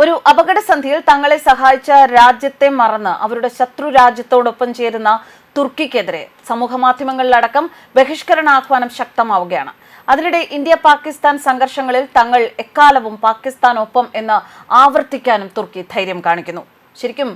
ഒരു അപകടസന്ധിയിൽ തങ്ങളെ സഹായിച്ച രാജ്യത്തെ മറന്ന് അവരുടെ ശത്രു രാജ്യത്തോടൊപ്പം ചേരുന്ന തുർക്കിക്കെതിരെ സമൂഹ മാധ്യമങ്ങളിലടക്കം ബഹിഷ്കരണാഹ്വാനം ശക്തമാവുകയാണ്. അതിനിടെ ഇന്ത്യ പാകിസ്ഥാൻ സംഘർഷങ്ങളിൽ തങ്ങൾ എക്കാലവും പാകിസ്ഥാനൊപ്പം എന്ന് ആവർത്തിക്കാനും തുർക്കി ധൈര്യം കാണിക്കുന്നു. ശരിക്കും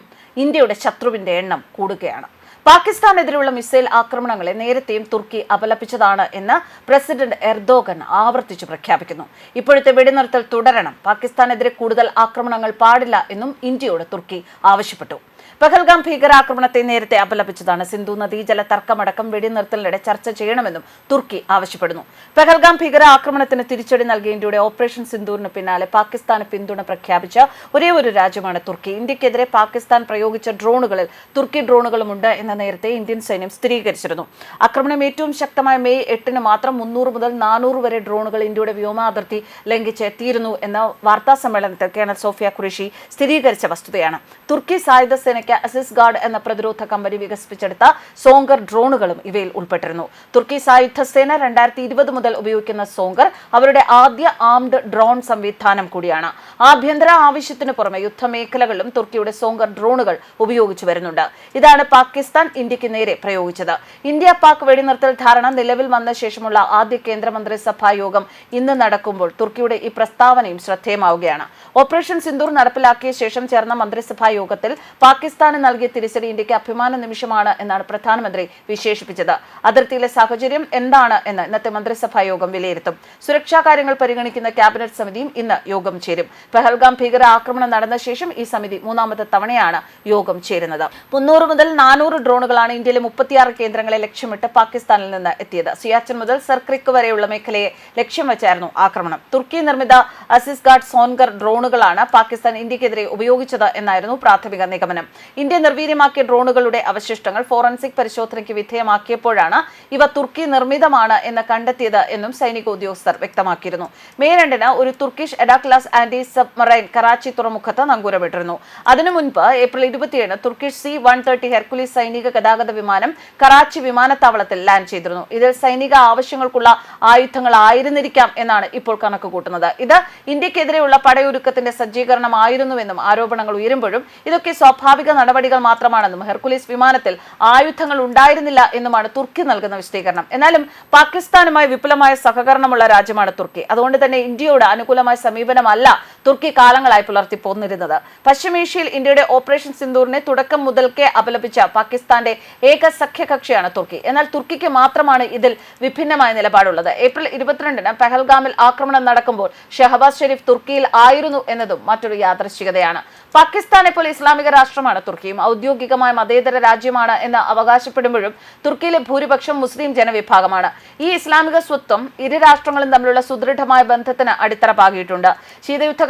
ഇന്ത്യയുടെ ശത്രുവിന്റെ എണ്ണം കൂടുകയാണ്. പാകിസ്ഥാനെതിരെയുള്ള മിസൈൽ ആക്രമണങ്ങളെ നേരത്തെയും തുർക്കി അപലപിച്ചതാണ് എന്ന് പ്രസിഡന്റ് എർദോഗൻ ആവർത്തിച്ചു പ്രഖ്യാപിക്കുന്നു. ഇപ്പോഴത്തെ വെടിനിർത്തൽ തുടരണം. പാകിസ്ഥാനെതിരെ കൂടുതൽ ആക്രമണങ്ങൾ പാടില്ല എന്നും ഇന്ത്യയോട് തുർക്കി ആവശ്യപ്പെട്ടു. പഹൽഗാം ഭീകരാക്രമണത്തെ നേരത്തെ അപലപിച്ചതാണ്. സിന്ധു നദീജല തർക്കമടക്കം വെടിനിർത്തലിനിടെ ചർച്ച ചെയ്യണമെന്നും തുർക്കി ആവശ്യപ്പെടുന്നു. പഹൽഗാം ഭീകരാക്രമണത്തിന് തിരിച്ചടി നൽകിയ ഇന്ത്യയുടെ ഓപ്പറേഷൻ സിന്ധൂറിന് പിന്നാലെ പാകിസ്ഥാന് പിന്തുണ പ്രഖ്യാപിച്ച ഒരേ ഒരു രാജ്യമാണ് തുർക്കി. ഇന്ത്യക്കെതിരെ പാകിസ്ഥാൻ പ്രയോഗിച്ച ഡ്രോണുകളിൽ തുർക്കി ഡ്രോണുകളുമുണ്ട് എന്ന് നേരത്തെ ഇന്ത്യൻ സൈന്യം സ്ഥിരീകരിച്ചിരുന്നു. ആക്രമണം ഏറ്റവും ശക്തമായ മെയ് എട്ടിന് മാത്രം മുന്നൂറ് മുതൽ നാനൂറ് വരെ ഡ്രോണുകൾ ഇന്ത്യയുടെ വ്യോമാതിർത്തി ലംഘിച്ച് എത്തിയിരുന്നു എന്ന വാർത്താ സമ്മേളനത്തിൽ കേണൽ സോഫിയ ഖുറേഷി സ്ഥിരീകരിച്ച വസ്തുതയാണ്. തുർക്കി സായുധ സേനയ്ക്ക് അസിസ് ഗാർഡ് എന്ന പ്രതിരോധ കമ്പനി വികസിപ്പിച്ചെടുത്ത സോങ്കർ ഡ്രോണുകളും ഇവയിൽ ഉൾപ്പെട്ടിരുന്നു. തുർക്കി സായുധ സേന രണ്ടായിരത്തി ഇരുപത് മുതൽ ഉപയോഗിക്കുന്ന സോങ്കർ അവരുടെ ആദ്യ ആംഡ് ഡ്രോൺ സംവിധാനം കൂടിയാണ്. ആഭ്യന്തര ആവശ്യത്തിന് പുറമെ യുദ്ധമേഖലകളിലും തുർക്കിയുടെ സോങ്കർ ഡ്രോണുകൾ ഉപയോഗിച്ചു വരുന്നുണ്ട്. ഇതാണ് പാകിസ്ഥാൻ ഇന്ത്യയ്ക്ക് നേരെ പ്രയോഗിച്ചത്. ഇന്ത്യ പാക് വെടിനിർത്തൽ ധാരണ നിലവിൽ വന്ന ശേഷമുള്ള ആദ്യ കേന്ദ്രമന്ത്രിസഭാ യോഗം ഇന്ന് നടക്കുമ്പോൾ തുർക്കിയുടെ ഈ പ്രസ്താവനയും ശ്രദ്ധേയമാവുകയാണ്. ഓപ്പറേഷൻ സിന്ദൂർ നടപ്പിലാക്കിയ ശേഷം ചേർന്ന മന്ത്രിസഭാ യോഗത്തിൽ പാകിസ്ഥാന് നൽകിയ തിരിച്ചടി ഇന്ത്യയ്ക്ക് അഭിമാന നിമിഷമാണ് എന്നാണ് പ്രധാനമന്ത്രി വിശേഷിപ്പിച്ചത്. അതിർത്തിയിലെ സാഹചര്യം എന്താണ് എന്ന് ഇന്നത്തെ മന്ത്രിസഭാ യോഗം വിലയിരുത്തും. സുരക്ഷാ കാര്യങ്ങൾ പരിഗണിക്കുന്ന ക്യാബിനറ്റ് സമിതിയും ഇന്ന് യോഗം ചേരും. പെഹൽഗാം ഭീകര ആക്രമണം നടന്ന ശേഷം ഈ സമിതി മൂന്നാമത്തെ തവണയാണ് യോഗം ചേരുന്നത്. മുന്നൂറ് മുതൽ നാനൂറ് ഡ്രോണുകളാണ് ഇന്ത്യയിലെ മുപ്പത്തിയാറ് കേന്ദ്രങ്ങളെ ലക്ഷ്യമിട്ട് പാകിസ്ഥാനിൽ നിന്ന് എത്തിയത്. സിയാച്ചൻ മുതൽ സർക്രിക്ക് വരെയുള്ള മേഖലയെ ലക്ഷ്യം വെച്ചായിരുന്നു ആക്രമണം. തുർക്കി നിർമ്മിത അസിസ് ഗാർഡ് സോൻഗർ ഡ്രോണുകളാണ് പാകിസ്ഥാൻ ഇന്ത്യക്കെതിരെ ഉപയോഗിച്ചത് എന്നായിരുന്നു പ്രാഥമിക നിഗമനം. ഇന്ത്യ നിർവീര്യമാക്കിയ ഡ്രോണുകളുടെ അവശിഷ്ടങ്ങൾ ഫോറൻസിക് പരിശോധനയ്ക്ക് വിധേയമാക്കിയപ്പോഴാണ് ഇവ തുർക്കി നിർമ്മിതമാണ് എന്ന് കണ്ടെത്തിയത് എന്നും സൈനിക ഉദ്യോഗസ്ഥർ വ്യക്തമാക്കിയിരുന്നു. മെയ് രണ്ടിന് ഒരു Turkish Ada class anti submarine Karachi തുറമുഖത്ത് നങ്കൂരമിട്ടിരുന്നു. അതിനു മുൻപ് ഏപ്രിൽ ഇരുപത്തിയേഴ് Turkish C one thirty Hercules സൈനിക ഗതാഗത വിമാനം കറാച്ചി വിമാനത്താവളത്തിൽ ലാൻഡ് ചെയ്തിരുന്നു. ഇതിൽ സൈനിക ആവശ്യങ്ങൾക്കുള്ള ആയുധങ്ങൾ ആയിരുന്നിരിക്കാം എന്നാണ് ഇപ്പോൾ കണക്ക് കൂട്ടുന്നത് ഇത് ഇന്ത്യക്കെതിരെയുള്ള പടയൊരുക്കത്തിന്റെ സജ്ജീകരണമായിരുന്നുവെന്നും ആരോപണങ്ങൾ ഉയരുമ്പോഴും ഇതൊക്കെ സ്വാഭാവിക നടപടികൾ മാത്രമാണെന്നും ഹെർക്കുലീസ് വിമാനത്തിൽ ആയുധങ്ങൾ ഉണ്ടായിരുന്നില്ല എന്നുമാണ് തുർക്കി നൽകുന്ന വിശദീകരണം. എന്നാലും പാകിസ്ഥാനുമായി വിപുലമായ സഹകരണമുള്ള രാജ്യമാണ് തുർക്കി. അതുകൊണ്ട് തന്നെ ഇന്ത്യയോട് അനുകൂലമായ സമീപനമല്ല തുർക്കി കാലങ്ങളായി പുലർത്തി പോന്നിരുന്നത്. പശ്ചിമേഷ്യയിൽ ഇന്ത്യയുടെ ഓപ്പറേഷൻ സിന്ദൂറിനെ തുടക്കം മുതൽക്കേ അപലപിച്ച പാകിസ്ഥാന്റെ ഏക സഖ്യകക്ഷിയാണ് തുർക്കി. എന്നാൽ തുർക്കിക്ക് മാത്രമാണ് ഇതിൽ വിഭിന്നമായ നിലപാടുള്ളത്. ഏപ്രിൽ ഇരുപത്തിരണ്ടിന് പെഹൽഗാമിൽ ആക്രമണം നടക്കുമ്പോൾ ഷഹബാസ് ഷെരീഫ് തുർക്കിയിൽ ആയിരുന്നു എന്നതും മറ്റൊരു യാദൃശ്ചികതയാണ്. പാകിസ്ഥാനെ പോലെ ഇസ്ലാമിക രാഷ്ട്രമാണ് തുർക്കിയും. ഔദ്യോഗികമായ മതേതര രാജ്യമാണ് എന്ന് അവകാശപ്പെടുമ്പോഴും തുർക്കിയിലെ ഭൂരിപക്ഷം മുസ്ലിം ജനവിഭാഗമാണ്. ഈ ഇസ്ലാമിക സ്വത്വം ഇരു രാഷ്ട്രങ്ങളും തമ്മിലുള്ള സുദൃഢമായ ബന്ധത്തിന് അടിത്തറ പാകിയിട്ടുണ്ട്.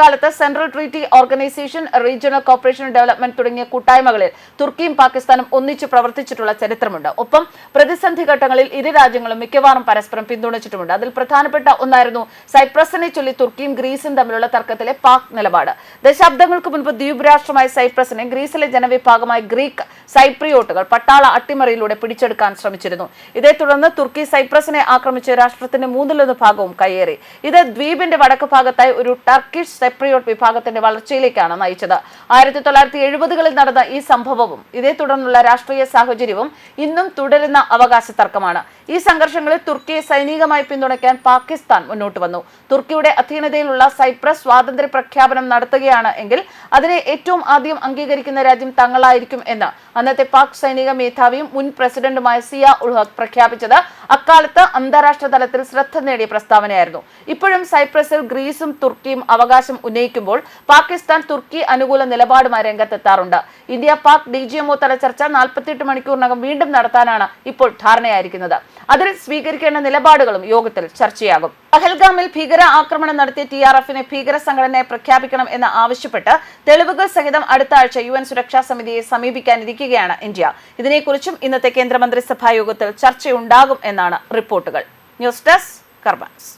ശീതയുദ്ധകാലത്ത് central treaty organisation regional corporation development തുടങ്ങിയ കൂട്ടായ്മകളിൽ തുർക്കിയും പാകിസ്ഥാനും ഒന്നിച്ചു പ്രവർത്തിച്ചിട്ടുള്ള ചരിത്രമുണ്ട്. ഒപ്പം പ്രതിസന്ധി ഘട്ടങ്ങളിൽ ഇരു രാജ്യങ്ങളും മിക്കവാറും പരസ്പരം പിന്തുണച്ചിട്ടുമുണ്ട്. അതിൽ പ്രധാനപ്പെട്ട ഒന്നായിരുന്നു സൈപ്രസിനെ ചൊല്ലി തുർക്കിയും ഗ്രീസും തമ്മിലുള്ള തർക്കത്തിലെ പാക് നിലപാട്. ദശാബ്ദങ്ങൾക്ക് മുൻപ് ദ്വീപ് രാഷ്ട്രമായ സൈപ്രസിനെ ഗ്രീസിലെ ജനവിഭാഗമായ ഗ്രീക്ക് സൈപ്രിയോട്ടുകൾ പട്ടാള അട്ടിമറിയിലൂടെ പിടിച്ചെടുക്കാൻ ശ്രമിച്ചിരുന്നു. ഇതേ തുടർന്ന് തുർക്കി സൈപ്രസിനെ ആക്രമിച്ച് രാഷ്ട്രത്തിന്റെ മൂന്നിലൊന്ന് ഭാഗവും കയ്യേറി. ഇത് ദ്വീപിന്റെ വടക്ക് ഭാഗത്തായി ഒരു ടർക്കിഷ് സൈപ്രിയോട്ട് വിഭാഗത്തിന്റെ വളർച്ചയിലേക്കാണ് നയിച്ചത്. ആയിരത്തി തൊള്ളായിരത്തി എഴുപതുകളിൽ നടന്ന ഈ സംഭവവും ഇതേ തുടർന്നുള്ള രാഷ്ട്രീയ സാഹചര്യവും ഇന്നും തുടരുന്ന അവകാശ തർക്കമാണ്. ഈ സംഘർഷങ്ങളിൽ തുർക്കിയെ സൈനികമായി പിന്തുണയ്ക്കാൻ പാകിസ്ഥാൻ മുന്നോട്ട് വന്നു. തുർക്കിയുടെ അധീനതയിലുള്ള സൈപ്രസ് സ്വാതന്ത്ര്യ പ്രഖ്യാപനം നടത്തുകയാണ് എങ്കിൽ അതിനെ ഏറ്റവും ആദ്യം അംഗീകരിക്കുന്ന രാജ്യം തങ്ങളായിരിക്കും എന്ന് അന്നത്തെ പാക് സൈനിക മേധാവിയും മുൻ പ്രസിഡന്റുമായ സിയ ഉൾ ഹഖ് പ്രഖ്യാപിച്ചത് അക്കാലത്ത് അന്താരാഷ്ട്ര തലത്തിൽ ശ്രദ്ധ നേടിയ പ്രസ്താവനയായിരുന്നു. ഇപ്പോഴും സൈപ്രസിൽ ഗ്രീസും തുർക്കിയും അവകാശം ഉന്നയിക്കുമ്പോൾ പാകിസ്ഥാൻ തുർക്കി അനുകൂല നിലപാടുമായി രംഗത്തെത്താറുണ്ട്. India Pak D G M O തല ചർച്ച നാൽപ്പത്തിയെട്ട് മണിക്കൂറിനകം വീണ്ടും നടത്താനാണ് ഇപ്പോൾ ധാരണയായിരിക്കുന്നത്. അതിൽ സ്വീകരിക്കേണ്ട നിലപാടുകളും യോഗത്തിൽ ചർച്ചയാകും. പഹൽഗാമിൽ ഭീകര ആക്രമണം നടത്തിയ ടി ആർ എഫിനെ ഭീകര സംഘടനയെ പ്രഖ്യാപിക്കണം എന്ന് ആവശ്യപ്പെട്ട് തെളിവുകൾ സഹിതം അടുത്ത ആഴ്ച യു എൻ സുരക്ഷാ സമിതിയെ സമീപിക്കാനിരിക്കുകയാണ് ഇന്ത്യ. ഇതിനെക്കുറിച്ചും ഇന്നത്തെ കേന്ദ്രമന്ത്രിസഭാ യോഗത്തിൽ ചർച്ചയുണ്ടാകും എന്നാണ് റിപ്പോർട്ടുകൾ. News desk കർബാൻസ്